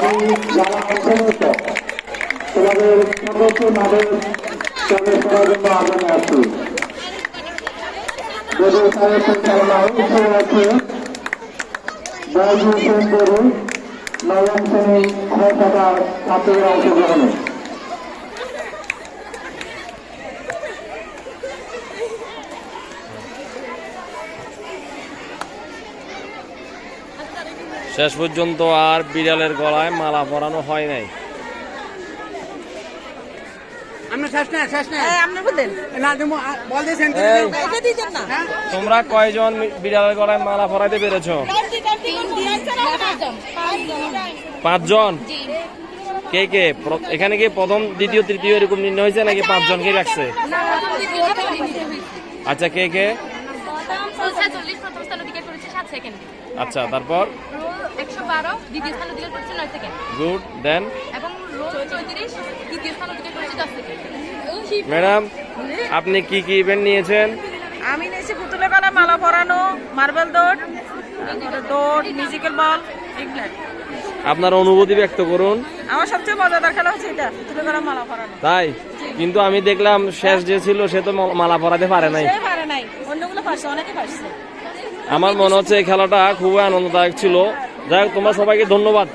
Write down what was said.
আমি যারা অংশগ্রহণ তোমাদের সদস্য নামের সঙ্গে করার জন্য আগামী আছি যদি অংশগ্রহণে শেষ পর্যন্ত আর বিড়ালের গলায় মালা পরানো হয় নাই। তোমরা কয়জন বিড়ালের গলায় মালা পরাইতে পেরেছ? পাঁচজন কে কে? এখানে কি প্রথম দ্বিতীয় তৃতীয় এরকম নির্ণয় হয়েছে নাকি পাঁচজনকে রাখছে? আচ্ছা কে কে? আচ্ছা তারপর? একশো বারো দ্বিতীয় স্থান অধিকার করেছে নয় সেকেন্ড গুড দেন? এবং চৌত্রিশ তৃতীয় স্থান অধিকার করেছে দশ সেকেন্ড ম্যাডাম আপনি কি কি ইভেন্ট নিয়েছেন? আমি নিয়েছি পুতুলের গলা মালা পরানো মার্বেল দৌড় দৌড় মিউজিক্যাল বল আপনার অনুভূতি ব্যক্ত করুন। আমার সবচেয়ে মজাদার খেলা হচ্ছে এটা পুতুলের গলা মালা পরানো। তাই? কিন্তু আমি দেখলাম শেষ যে ছিল সে তো মালা পরাতে পারে নাই। সে পারে নাই। অন্যগুলো পারছে অনেকে পারছে। আমার মনে হচ্ছে এই খেলাটা খুবই আনন্দদায়ক ছিল। যাই হোক তোমরা সবাইকে ধন্যবাদ।